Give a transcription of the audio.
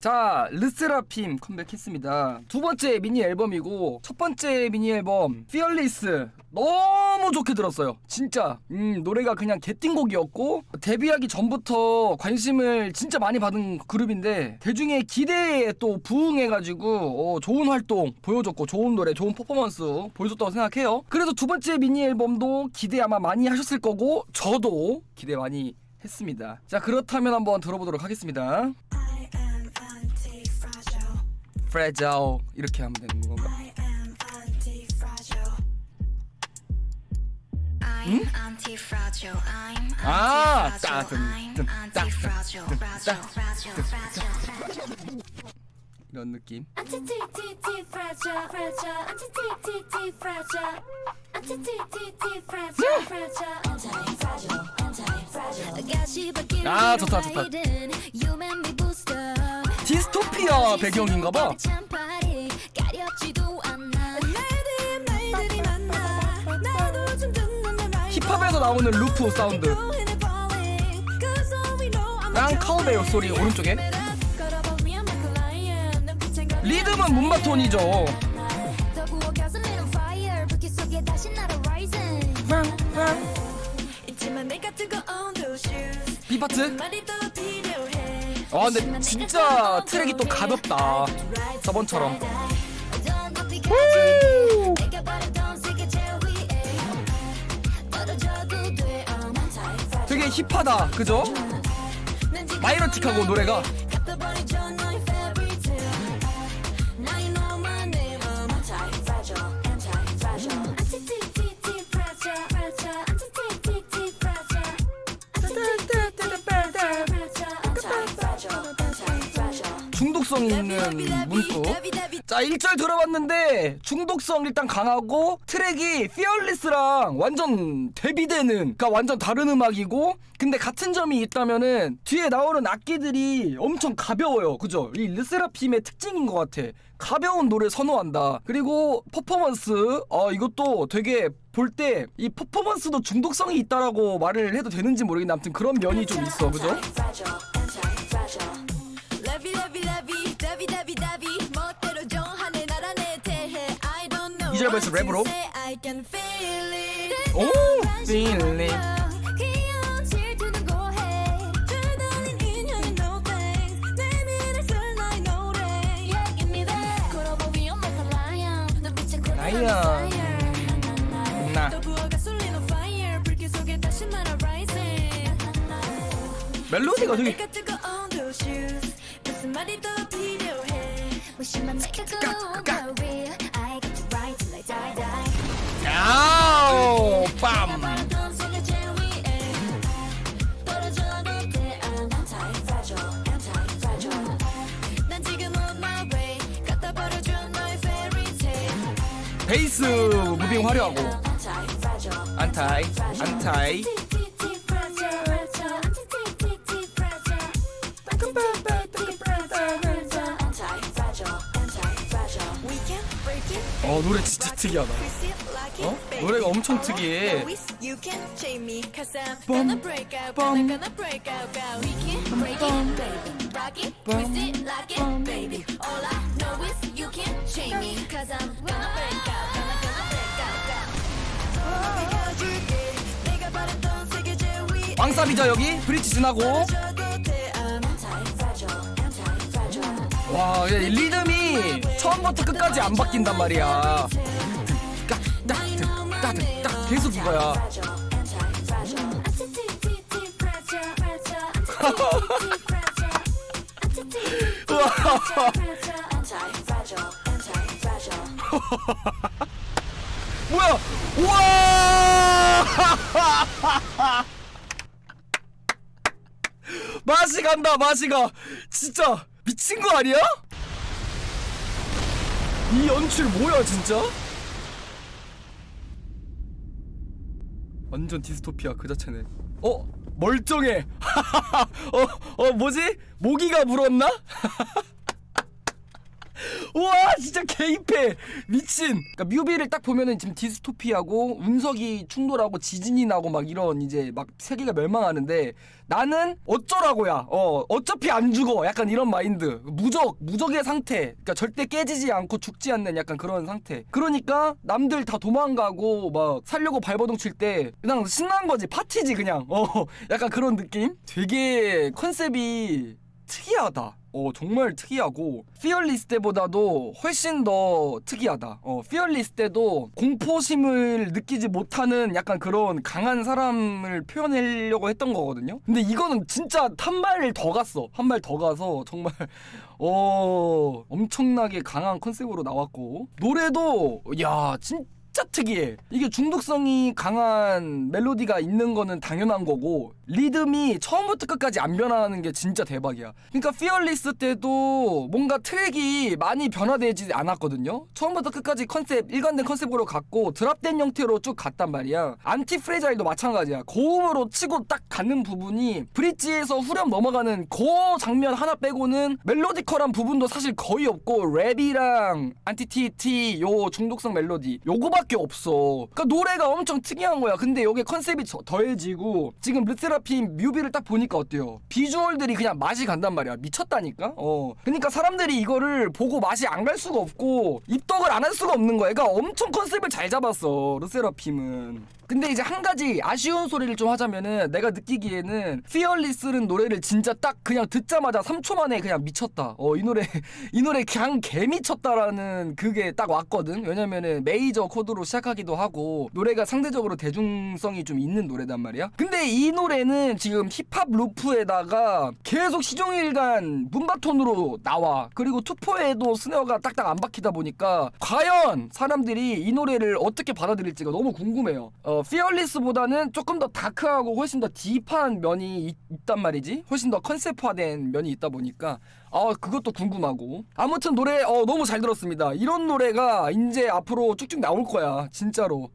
자, 르세라핌 컴백했습니다. 두 번째 미니 앨범이고 첫 번째 미니 앨범 피얼리스 너무 좋게 들었어요. 진짜 음, 노래가 그냥 개띵곡이었고 데뷔하기 전부터 관심을 진짜 많이 받은 그룹인데 대중의 기대에 또 부응해가지고 어, 좋은 활동 보여줬고 좋은 노래, 좋은 퍼포먼스 보여줬다고 생각해요. 그래서 두 번째 미니 앨범도 기대 아마 많이 하셨을 거고 저도 기대 많이 했습니다. 자 그렇다면 한번 들어보도록 하겠습니다. Fragile 이렇게 하면 되는 건가? I'm 아, anti-fragile. 따, 든, I'm 든, 따, anti-fragile. 든, Fragile, 따, fragile, fragile, fragile. 이런 느낌. 아, 좋다, 좋다. 디스토피아 배경인가봐. 힙합에서 나오는 루프 사운드. 랑 카우베어 소리 오른쪽에. 리듬은 문바톤이죠. 비파트. 아 근데 진짜 트랙이 또 가볍다. 저번처럼. 되게 힙하다, 그죠? 마이너틱하고 노래가. 중독성 있는 문구. 자, 1절 들어봤는데 중독성 일단 강하고 트랙이 피얼리스랑 완전 대비되는 그러니까 완전 다른 음악이고 근데 같은 점이 있다면은 뒤에 나오는 악기들이 엄청 가벼워요. 그죠? 이 르세라핌의 특징인 것 같아. 가벼운 노래 선호한다. 그리고 퍼포먼스 어 이것도 되게 볼 때 이 퍼포먼스도 중독성이 있다라고 말을 해도 되는지 모르겠는데 아무튼 그런 면이 좀 있어. 그죠? 이절 벌써 랩으로. 오, feeling. 라이언. 나 멜로디가 되게 말 베이스 무빙 화려하고. 안타이 안타이. 어 노래 진짜 특이하다. 어? 노래가 엄청 특이해. 뻔, 뻔, 왕삽이죠 여기? 브릿지 지나고. 와이 리듬이 처음부터 끝까지 안 바뀐단 말이야. 계속 이거야. 뭐야? 우와 맛이 간다 맛이 가 진짜 미친 거 아니야? 이 연출 뭐야 진짜? 완전 디스토피아 그 자체네 어? 멀쩡해 어, 어 뭐지? 모기가 물었나? 우와 진짜 개입해. 미친. 그러니까 뮤비를 딱 보면은 지금 디스토피아고 운석이 충돌하고 지진이 나고 막 이런 이제 막 세계가 멸망하는데 나는 어쩌라고야. 어 어차피 안 죽어. 약간 이런 마인드. 무적 무적의 상태. 그러니까 절대 깨지지 않고 죽지 않는 약간 그런 상태. 그러니까 남들 다 도망가고 막 살려고 발버둥 칠 때 그냥 신난 거지. 파티지 그냥. 어 약간 그런 느낌? 되게 컨셉이 특이하다. 어 정말 특이하고 피얼리스 때보다도 훨씬 더 특이하다. 어 피얼리스 때도 공포심을 느끼지 못하는 약간 그런 강한 사람을 표현하려고 했던 거거든요. 근데 이거는 진짜 한 발 더 갔어. 한 발 더 가서 정말 어 엄청나게 강한 컨셉으로 나왔고 노래도 야 진짜 특이해. 이게 중독성이 강한 멜로디가 있는 거는 당연한 거고 리듬이 처음부터 끝까지 안 변하는 게 진짜 대박이야. 그러니까 피얼리스 때도 뭔가 트랙이 많이 변화되지 않았거든요. 처음부터 끝까지 컨셉 일관된 컨셉으로 갔고 드랍된 형태로 쭉 갔단 말이야. 안티 프레자일도 마찬가지야. 고음으로 치고 딱 가는 부분이 브릿지에서 후렴 넘어가는 그 장면 하나 빼고는 멜로디컬한 부분도 사실 거의 없고 랩이랑 안티티티 요 중독성 멜로디 요거밖에 없어. 그러니까 노래가 엄청 특이한 거야. 근데 여기 컨셉이 저- 더해지고 지금 르세라핌 뮤비를 딱 보니까 어때요? 비주얼들이 그냥 맛이 간단 말이야. 미쳤다니까. 어. 그러니까 사람들이 이거를 보고 맛이 안 갈 수가 없고 입덕을 안 할 수가 없는 거야. 그러니까 엄청 컨셉을 잘 잡았어. 르세라핌은. 근데 이제 한 가지 아쉬운 소리를 좀 하자면은 내가 느끼기에는 피얼리스는 노래를 진짜 딱 그냥 듣자마자 3초 만에 그냥 미쳤다. 어 이 노래 이 노래 그냥 개 미쳤다라는 그게 딱 왔거든. 왜냐면은 메이저 코드로 시작하기도 하고 노래가 상대적으로 대중성이 좀 있는 노래단 말이야. 근데 이 노래는 지금 힙합 루프에다가 계속 시종일관 문바톤으로 나와. 그리고 투포에도 스네어가 딱딱 안 박히다 보니까 과연 사람들이 이 노래를 어떻게 받아들일지가 너무 궁금해요. 어, 피얼리스보다는 조금 더 다크하고 훨씬 더 딥한 면이 있, 있단 말이지. 훨씬 더 컨셉화된 면이 있다 보니까 아 그것도 궁금하고 아무튼 노래 어 너무 잘 들었습니다. 이런 노래가 이제 앞으로 쭉쭉 나올 거야 진짜로.